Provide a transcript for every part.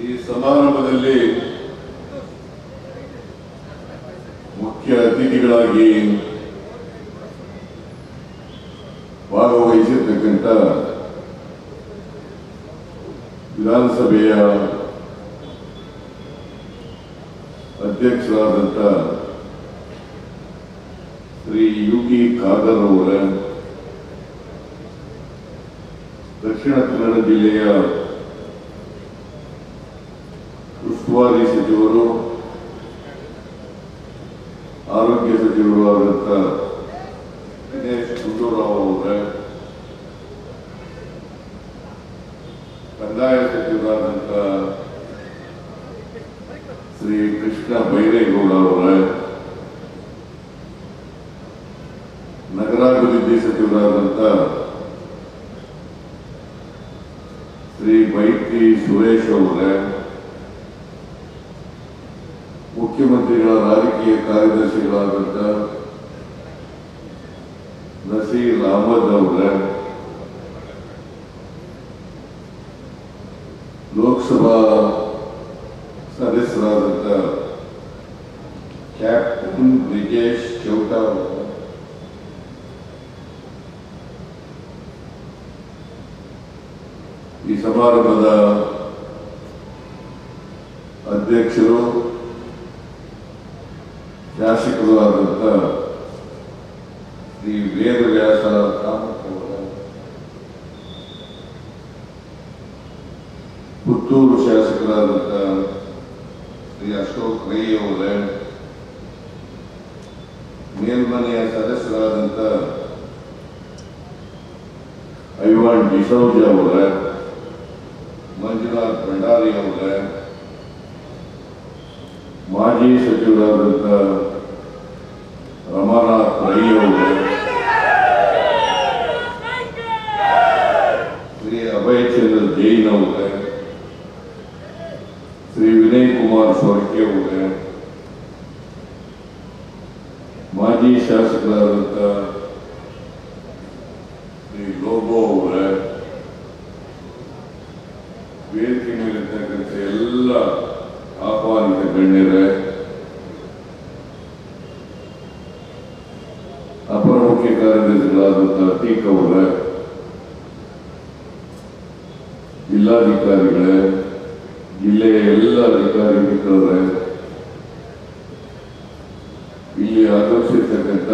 ಈ ಸಮಾರಂಭದಲ್ಲಿ ಮುಖ್ಯ ಅತಿಥಿಗಳಾಗಿ ಭಾಗವಹಿಸಿರ್ತಕ್ಕಂಥ ವಿಧಾನಸಭೆಯ ಅಧ್ಯಕ್ಷರಾದಂಥ ಶ್ರೀ ಯು ಟಿ ಖಾದರ್ ಅವರ ದಕ್ಷಿಣ ಕನ್ನಡ ಜಿಲ್ಲೆಯ ಉಸ್ತುವಾರಿ ಸಚಿವರು ಆರೋಗ್ಯ ಸಚಿವರು ಆದಂಥ ದಿನೇಶ್ ಗುಂಡೂರಾವ್ ಅವರ, ಕಂದಾಯ ಸಚಿವರಾದಂಥ ಶ್ರೀ ಕೃಷ್ಣ ಬೈರೇಗೌಡ ಅವರ, ನಗರಾಭಿವೃದ್ಧಿ ಸಚಿವರಾದಂಥ ಶ್ರೀ ಬೈಟಿ ಸುರೇಶ್ ಅವರ ಮುಖ್ಯಮಂತ್ರಿಗಳ ರಾಜಕೀಯ ಕಾರ್ಯದರ್ಶಿಗಳಾದಂಥ ನಸೀರ್ ಅಹಮದ್ ಅವರ ಲೋಕಸಭಾ ಸದಸ್ಯರಾದಂಥ ಕ್ಯಾಪ್ಟನ್ ಬ್ರಿಜೇಶ್ ಚೌಟ ಈ ಸಮಾರಂಭದ ಅಧ್ಯಕ್ಷರು ಶಾಸಕರು ಆದಂಥ ಶ್ರೀ ವೇದ ವ್ಯಾಸ ಅವರ ಪುತ್ತೂರು ಶಾಸಕರಾದಂಥ ಶ್ರೀ ಅಶೋಕ್ ರೈ ಅವರ ಮೇಲ್ಮನೆಯ ಸದಸ್ಯರಾದಂಥ ಐವಾನ್ ಡಿಸೌಜ ಅವರ, ಮಂಜುನಾಥ್ ಭಂಡಾರಿ ಅವರ, ಮಾಜಿ ಸಚಿವರಾದಂಥ ರಮಾನಾಥ್ ರೈ ಅವರ ಶ್ರೀ ಅಭಯ್ ಚಂದ್ರ ಜೈನ್ ಅವರ ಶ್ರೀ ವಿನಯ್ ಕುಮಾರ್ ಸೊರ್ಕೆ ಅವರ ಮಾಜಿ ಶಾಸಕರಾದಂಥ ಶ್ರೀ ಲೋಬೋ ಅವರ ವೇದಿಕೆ ಮೇಲಿರ್ತಕ್ಕಂಥ ಎಲ್ಲ ಆಹ್ವಾನಿತ ಗಣ್ಯರೇ ಅಪರ ಮುಖ್ಯ ಕಾರ್ಯದರ್ಶಿಗಳಾದಂಥ ಅತೀಕ್ ಅವರ ಜಿಲ್ಲಾಧಿಕಾರಿಗಳೇ ಜಿಲ್ಲೆಯ ಎಲ್ಲ ಅಧಿಕಾರಿ ಮಿತ್ರರೇ ಇಲ್ಲಿ ಆಗಮಿಸಿರ್ತಕ್ಕಂಥ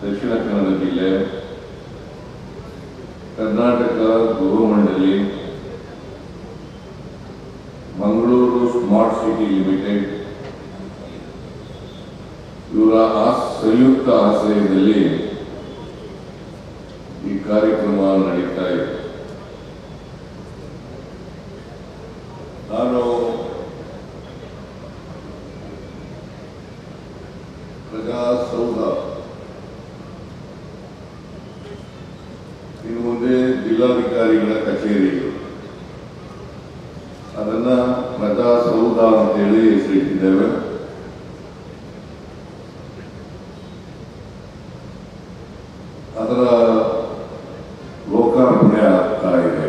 ದಕ್ಷಿಣ ಕನ್ನಡ ಜಿಲ್ಲೆ ಕರ್ನಾಟಕ ಗೃಹ ಮಂಡಳಿ ಮಂಗಳೂರು ಸ್ಮಾರ್ಟ್ ಸಿಟಿ ಲಿಮಿಟೆಡ್, ಇವರ ಸಂಯುಕ್ತ ಆಶ್ರಯದಲ್ಲಿ ಈ ಕಾರ್ಯಕ್ರಮ ನಡೀತಾ ಇದೆ. ನಾನು ಪ್ರಜಾಸೌಧ ಜಿಲ್ಲಾಧಿಕಾರಿಗಳ ಕಚೇರಿಗಳು. ಅದನ್ನ ಪ್ರಜಾಸೌಧ ಅಂತೇಳಿ ಹೆಸರಿಟ್ಟಿದ್ದೇವೆ. ಅದರ ಲೋಕಾರ್ಪಣೆ ಆಗ್ತಾ ಇದೆ.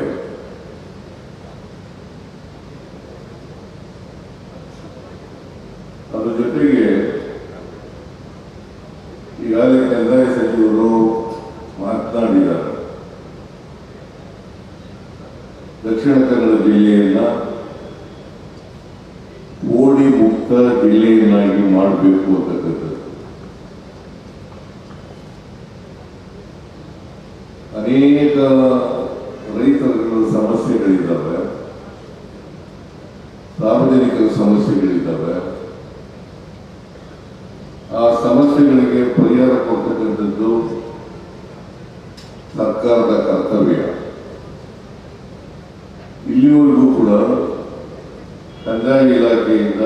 ಅದ್ರ ಜೊತೆಗೆ ಈಗಾಗಲೇ ಕಂದಾಯ ಸಚಿವರು ದಕ್ಷಿಣ ಕನ್ನಡ ಜಿಲ್ಲೆಯನ್ನ ಓಡಿ ಮುಕ್ತ ಜಿಲ್ಲೆಯನ್ನಾಗಿ ಮಾಡಬೇಕು ಅಂತಕ್ಕಂಥದ್ದು. ಅನೇಕ ರೈತರ ಸಮಸ್ಯೆಗಳಿದ್ದಾವೆ. ಸಾರ್ವಜನಿಕರ ಸಮಸ್ಯೆಗಳಿದ್ದಾವೆ. ಆ ಸಮಸ್ಯೆಗಳಿಗೆ ಪರಿಹಾರ ಕೊಡ್ತಕ್ಕಂಥದ್ದು ಸರ್ಕಾರದ ಕರ್ತವ್ಯ. ಇಲ್ಲಿವರೆಗೂ ಕೂಡ ಕಂದಾಯ ಇಲಾಖೆಯಿಂದ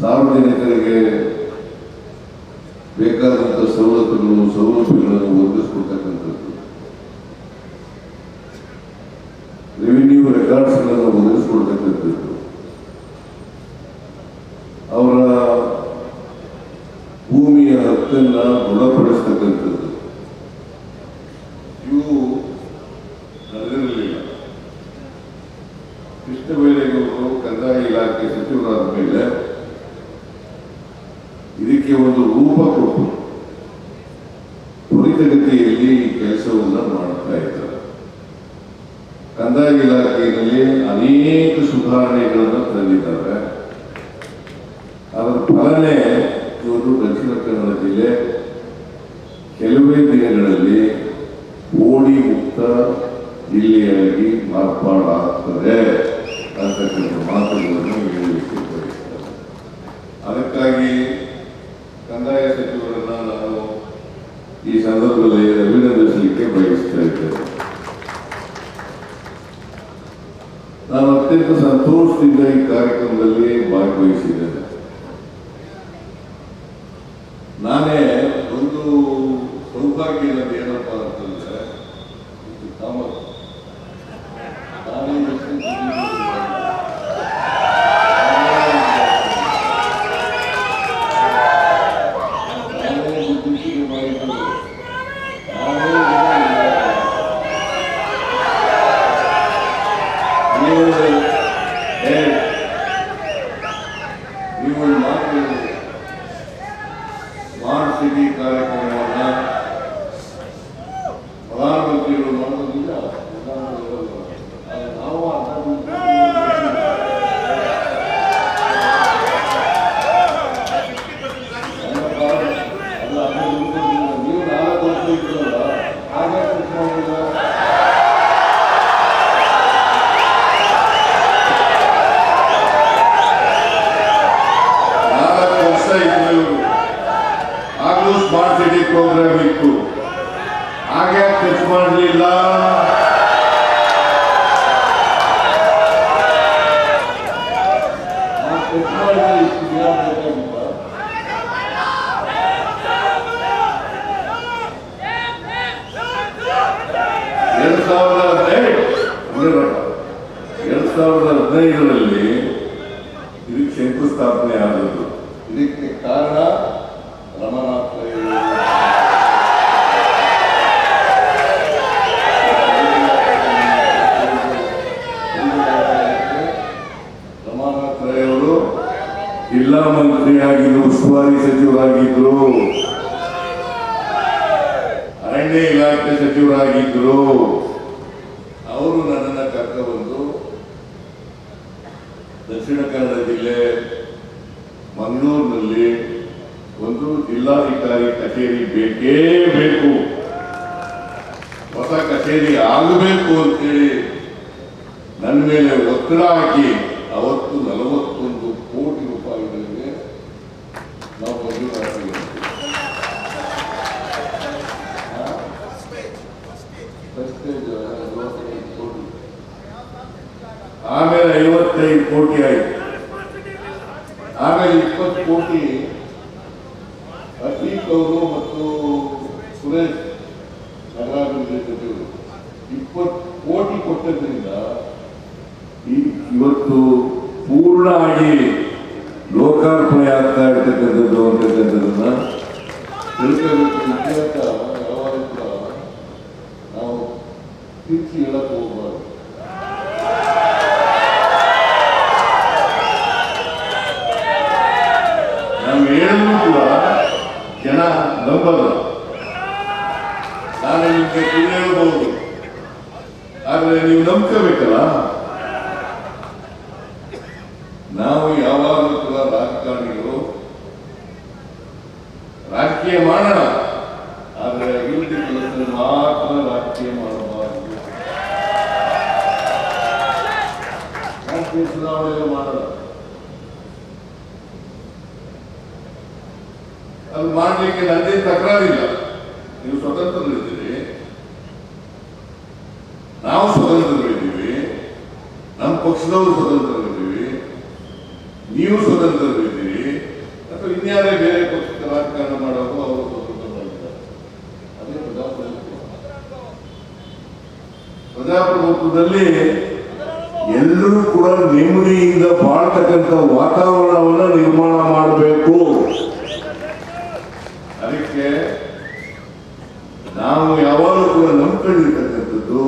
ಸಾರ್ವಜನಿಕರಿಗೆ ಬೇಕಾದಂಥ ಸವಲತ್ತುಗಳು ಸೌಲಭ್ಯಗಳನ್ನು ಒದಗಿಸ್ಕೊಡ್ತಕ್ಕಂಥದ್ದು. ರೆವಿನ್ಯೂ ರೆಕಾರ್ಡ್ಸ್ಗಳನ್ನು ಒದಗಿಸ್ಕೊಡ್ತಕ್ಕಂಥದ್ದು. ಕಂದಾಯ ಇಲಾಖೆಯಲ್ಲಿ ಅನೇಕ ಸುಧಾರಣೆಗಳನ್ನು ತಂದಿದ್ದಾರೆ ಅದರ ಫಲನೇ ಇವತ್ತು ದಕ್ಷಿಣ ಕನ್ನಡ ಜಿಲ್ಲೆ ಕೆಲವೇ ದಿನಗಳಲ್ಲಿ ಓಡಿ ಮುಕ್ತ ಜಿಲ್ಲೆಯಾಗಿ ಮಾರ್ಪಾಡಾಗ್ತದೆ ಅಂತಕ್ಕಂಥ ಮಾತುಗಳನ್ನು ಹೇಳಲಿಕ್ಕೆ ಅದಕ್ಕಾಗಿ ಕಂದಾಯ ಸಚಿವರನ್ನ ನಾನು ಈ ಸಂದರ್ಭದಲ್ಲಿ ಅಭಿನಂದಿಸಲಿಕ್ಕೆ ಅತ್ಯಂತ ಸಂತೋಷದಿಂದ ಈ ಕಾರ್ಯಕ್ರಮದಲ್ಲಿ ಭಾಗವಹಿಸಿದ್ದೇನೆ ஆக ಜಿಲ್ಲಾ ಮಂತ್ರಿಯಾಗಿದ್ರು ಉಸ್ತುವಾರಿ ಸಚಿವರಾಗಿದ್ರು. ಅರಣ್ಯ ಇಲಾಖೆ ಸಚಿವರಾಗಿದ್ರು. ಅವರು ನನ್ನನ್ನು ಕರ್ಕೊಂಡು ದಕ್ಷಿಣ ಕನ್ನಡ ಜಿಲ್ಲೆ ಮಂಗಳೂರಿನಲ್ಲಿ ಒಂದು ಜಿಲ್ಲಾಧಿಕಾರಿ ಕಚೇರಿ ಬೇಕೇ ಬೇಕು. ಹೊಸ ಕಚೇರಿ ಆಗಬೇಕು ಅಂತೇಳಿ ನನ್ನ ಮೇಲೆ ಒತ್ತಡ ಹಾಕಿ ಆಮೇಲೆ ಐವತ್ತೈದು ಕೋಟಿ ಆಯ್ತು. ಆಮೇಲೆ ಇಪ್ಪತ್ತು ಕೋಟಿ ಅತೀಕ್ ಅವರು ಮತ್ತು ಸುರೇಶ್ ನಗರಾಭಿವೃದ್ಧಿ ಇಪ್ಪತ್ತು ಕೋಟಿ ಕೊಟ್ಟದ್ರಿಂದ ಇವತ್ತು ಪೂರ್ಣ ಆಗಿ ಲೋಕಾರ್ಪಣೆ ಆಗ್ತಾ ಇರ್ತಕ್ಕಂಥದ್ದು ಅಂತಕ್ಕಂಥದ್ದನ್ನ ತಿಳ್ಕೋಬೇಕು ಇತಿಹಾಸ ಯಾವಾಗಲೂ ನಾವು ತಿರುಚಿ ಹೇಳಕ್ಕೆ ಹೋಗ್ಬಾರ್ದು ನಾವು ಹೇಳಿದ್ರು ಕೂಡ ಜನ ನಂಬಲ್ಲ ನಾನು ನಿಮ್ಗೆ ಸುಳ್ಳು ಹೇಳ್ಬೋದು ಆದ್ರೆ ನೀವು ನಂಬ್ಕೋಬೇಕಲ್ಲ? ನಾವು ಪಕ್ಷದವರು ಸ್ವತಂತ್ರರಿದ್ದೀವಿ, ನೀವು ಸ್ವತಂತ್ರರಿದ್ದೀರಿ, ಅಥವಾ ಇನ್ಯಾರೇ ಬೇರೆ ಪಕ್ಷಕ್ಕೆ ರಾಜಕಾರಣ ಮಾಡೋದು ಅವರು ಸ್ವತಂತ್ರರಾಗಿದ್ದಾರೆ ಅದೇ ಪ್ರಜಾಪ್ರಭುತ್ವದಲ್ಲಿ ಎಲ್ಲರೂ ಕೂಡ ನೆಮ್ಮದಿಯಿಂದ ಬಾಳ್ತಕ್ಕಂಥ ವಾತಾವರಣವನ್ನು ನಿರ್ಮಾಣ ಮಾಡಬೇಕು. ಅದಕ್ಕೆ ನಾವು ಯಾವಾಗಲೂ ಕೂಡ ನಂಬಿಕೊಂಡಿರ್ತಕ್ಕಂಥದ್ದು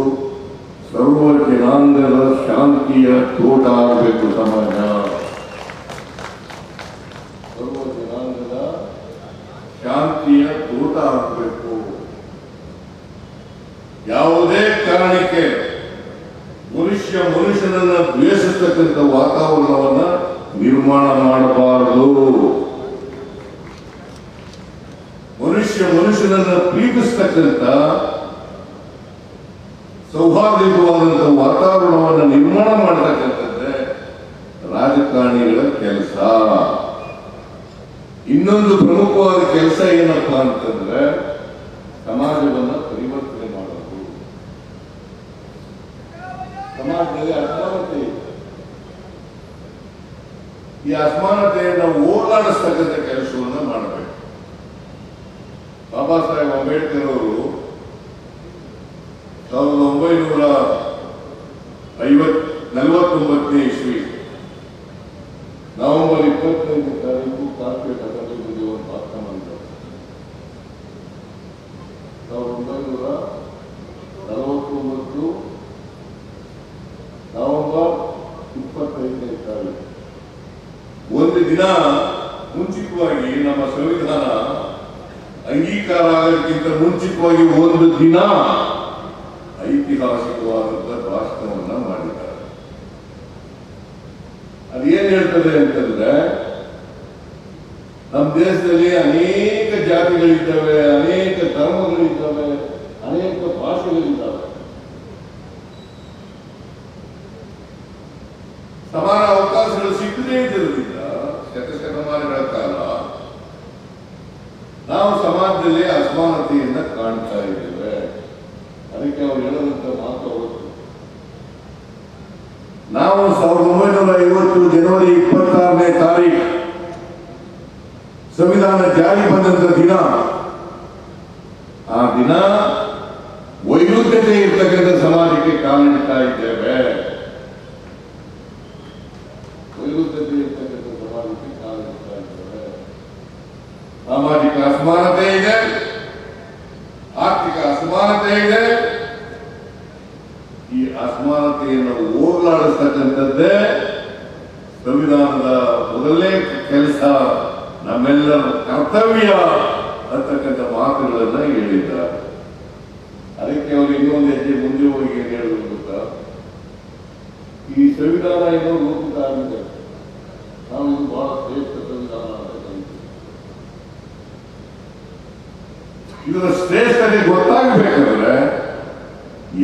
ಸರ್ವ ಜನಾಂಗದ ಶಾಂತಿಯ ತೋಟ ಆಗಬೇಕು ಸಮಾಜ ಸರ್ವ ಶಾಂತಿಯ ತೋಟ ಆಗಬೇಕು ಯಾವುದೇ ಕಾರಣಕ್ಕೆ ಮನುಷ್ಯ ಮನುಷ್ಯನನ್ನ ದ್ವೇಷಿಸತಕ್ಕಂಥ ವಾತಾವರಣವನ್ನ ನಿರ್ಮಾಣ ಮಾಡಬಾರದು. ಮನುಷ್ಯ ಮನುಷ್ಯನನ್ನ ಪ್ರೀತಿಸ್ತಕ್ಕಂಥ ಸೌಹಾರ್ದಯುತವಾದಂತಹ ವಾತಾವರಣವನ್ನು ನಿರ್ಮಾಣ ಮಾಡತಕ್ಕಂಥದ್ದೇ ರಾಜಕಾರಣಿಗಳ ಕೆಲಸ. ಇನ್ನೊಂದು ಪ್ರಮುಖವಾದ ಕೆಲಸ ಏನಪ್ಪಾ ಅಂತಂದ್ರೆ ಸಮಾಜವನ್ನ ಪರಿವರ್ತನೆ ಮಾಡೋದು. ಸಮಾಜದಲ್ಲಿ ಅಸಮಾನತೆ. ಈ ಅಸಮಾನತೆಯನ್ನು ಓಡಾಡಿಸ್ತಕ್ಕಂಥ ಕೆಲಸವನ್ನು ಮಾಡಬೇಕು. ಬಾಬಾ ಸಾಹೇಬ್ ಅಂಬೇಡ್ಕರ್ ಅವರು ಸಾವಿರದ ಒಂಬೈನೂರ ಐವತ್ ನಲವತ್ತೊಂಬತ್ತನೇ ಇಸ್ವಿ. ನವೆಂಬರ್ ಇಪ್ಪತ್ತೈದನೇ ತಾರೀಕು ಅಕಾಡೆಮಿಗೆ ಒಂದು ಭಾಷಣ ಮಾಡಿದರು ಸಾವಿರದ ಒಂಬೈನೂರ ನಲವತ್ತೊಂಬತ್ತು ನವೆಂಬರ್ ಇಪ್ಪತ್ತೈದನೇ ತಾರೀಕು. ಒಂದು ದಿನ ಮುಂಚಿತವಾಗಿ ನಮ್ಮ ಸಂವಿಧಾನ ಅಂಗೀಕಾರ ಆಗೋದಕ್ಕಿಂತ ಮುಂಚಿತವಾಗಿ ಒಂದು ದಿನ ಐತಿಹಾಸಿಕವಾದಂತಹ ಭಾಷಣವನ್ನ ಮಾಡಿದ್ದಾರೆ. ಅದೇನ್ ಹೇಳ್ತದೆ ಅಂತಂದ್ರೆ, ನಮ್ಮ ದೇಶದಲ್ಲಿ ಅನೇಕ ಜಾತಿಗಳಿದ್ದಾವೆ, ಅನೇಕ ಧರ್ಮಗಳಿದ್ದಾವೆ, ಅನೇಕ ಭಾಷೆಗಳಿದ್ದಾವೆ. ಸಮಾನ ಅವಕಾಶಗಳು ಸಿಕ್ಕದೇ ಇದ್ದಿರೋದ್ರಿಂದ ಶತಶತಮಾನಗಳ ಕಾಲ ನಾವು ಸಮಾಜದಲ್ಲಿ ಅಸಮಾನತೆಯನ್ನ ಕಾಣ್ತಾ ಇದ್ದೇವೆ. ಅದಕ್ಕೆ ಅವ್ರು ಸಾವಿರದ ಒಂಬೈನೂರ ಐವತ್ತು ಜನವರಿ ಇಪ್ಪತ್ತಾರನೇ ತಾರೀಕು ಸಂವಿಧಾನ ಜಾರಿ ಬಂದಂತ ದಿನ. ಆ ದಿನ ವೈರುಧ್ಯತೆ ಇರ್ತಕ್ಕಂಥ ಸಮಾಜಕ್ಕೆ ಕಾಲಿಡ್ತಾ ಇದ್ದೇವೆ ವೈರುಧ್ಯತೆ ಇರ್ತಕ್ಕಂಥ ಸಮಾಜಕ್ಕೆ ಕಾಲಿಡ್ತಾ ಇದ್ದೇವೆ ಸಾಮಾಜಿಕ ಅಸಮಾನತೆ ಇದೆ ಆರ್ಥಿಕ ಅಸಮಾನತೆ ಇದೆ ಈ ಅಸಮಾನತೆಯನ್ನು ಹೋಗಲಾಡಿಸ್ತಕ್ಕಂಥದ್ದೇ ಸಂವಿಧಾನದ ಮೊದಲನೇ ಕೆಲಸ ನಮ್ಮೆಲ್ಲರ ಕರ್ತವ್ಯ ಅಂತಕ್ಕಂಥ ಮಾತುಗಳನ್ನ ಹೇಳಿದ್ದಾರೆ ಅದಕ್ಕೆ ಅವರು ಇನ್ನೊಂದು ಹೆಜ್ಜೆ ಮುಂದೆ ಹೋಗಿ ಏನ್ ಹೇಳಿದ್ರು ಗೊತ್ತಾ ಈ ಸಂವಿಧಾನ ಏನೋ ರೂಪಿತ ಆಗಿದೆ ನಾವು ಇದು ಬಹಳ ಶ್ರೇಷ್ಠ ಸಂವಿಧಾನ ಇದರ ಶ್ರೇಷ್ಠತೆ ಗೊತ್ತಾಗಬೇಕಂದ್ರೆ,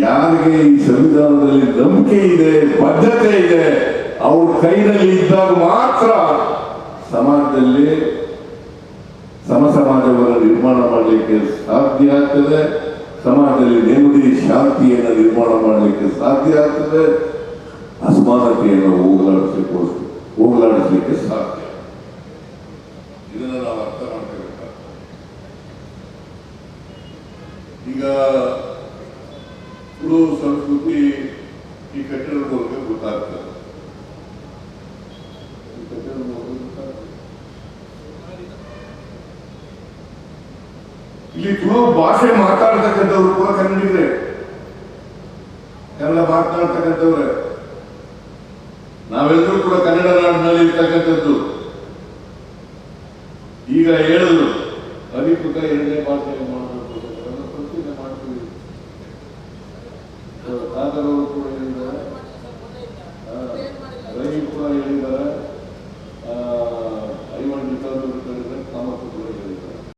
ಯಾರಿಗೆ ಈ ಸಂವಿಧಾನದಲ್ಲಿ ನಂಬಿಕೆ ಇದೆ, ಬದ್ಧತೆ ಇದೆ, ಅವ್ರ ಕೈನಲ್ಲಿ ಇದ್ದಾಗ ಮಾತ್ರ ಸಮಾಜದಲ್ಲಿ ಸಮ ಸಮಾಜವನ್ನು ನಿರ್ಮಾಣ ಮಾಡಲಿಕ್ಕೆ ಸಾಧ್ಯ ಆಗ್ತದೆ. ಸಮಾಜದಲ್ಲಿ ನೆಮ್ಮದಿ, ಶಾಂತಿಯನ್ನು ನಿರ್ಮಾಣ ಮಾಡಲಿಕ್ಕೆ ಸಾಧ್ಯ ಆಗ್ತದೆ. ಅಸಮಾನತೆಯನ್ನು ಹೋಗಲಾಡಿಸಲಿಕ್ಕೆ ಹೋಗಲಾಡಿಸಲಿಕ್ಕೆ ಸಾಧ್ಯ. ಇದನ್ನು ನಾವು ಅರ್ಥ ಮಾಡ್ಕೋಬೇಕಾಗ್ತದೆ. ಈಗ ತುಳು ಸಂಸ್ಕೃತಿ ಈ ಕಟ್ಟಡದ ಮೂಲಕ ಗೊತ್ತಾಗ್ತದೆ. ಇಲ್ಲಿ ತುಳು ಭಾಷೆ ಮಾತಾಡ್ತಕ್ಕಂಥವ್ರು ಕೂಡ ಕನ್ನಡಿಗರೇ. ಕನ್ನಡ ಮಾತನಾಡ್ತಕ್ಕಂಥವ್ರೆ ನಾವೆಲ್ಲರೂ ಕೂಡ ಕನ್ನಡ ನಾಡಿನಲ್ಲಿ ಇರ್ತಕ್ಕಂಥದ್ದು. ಈಗ ಹೇಳಿದ್ರು ಅಧಿಕೃತ ಎರಡನೇ ಭಾಷೆ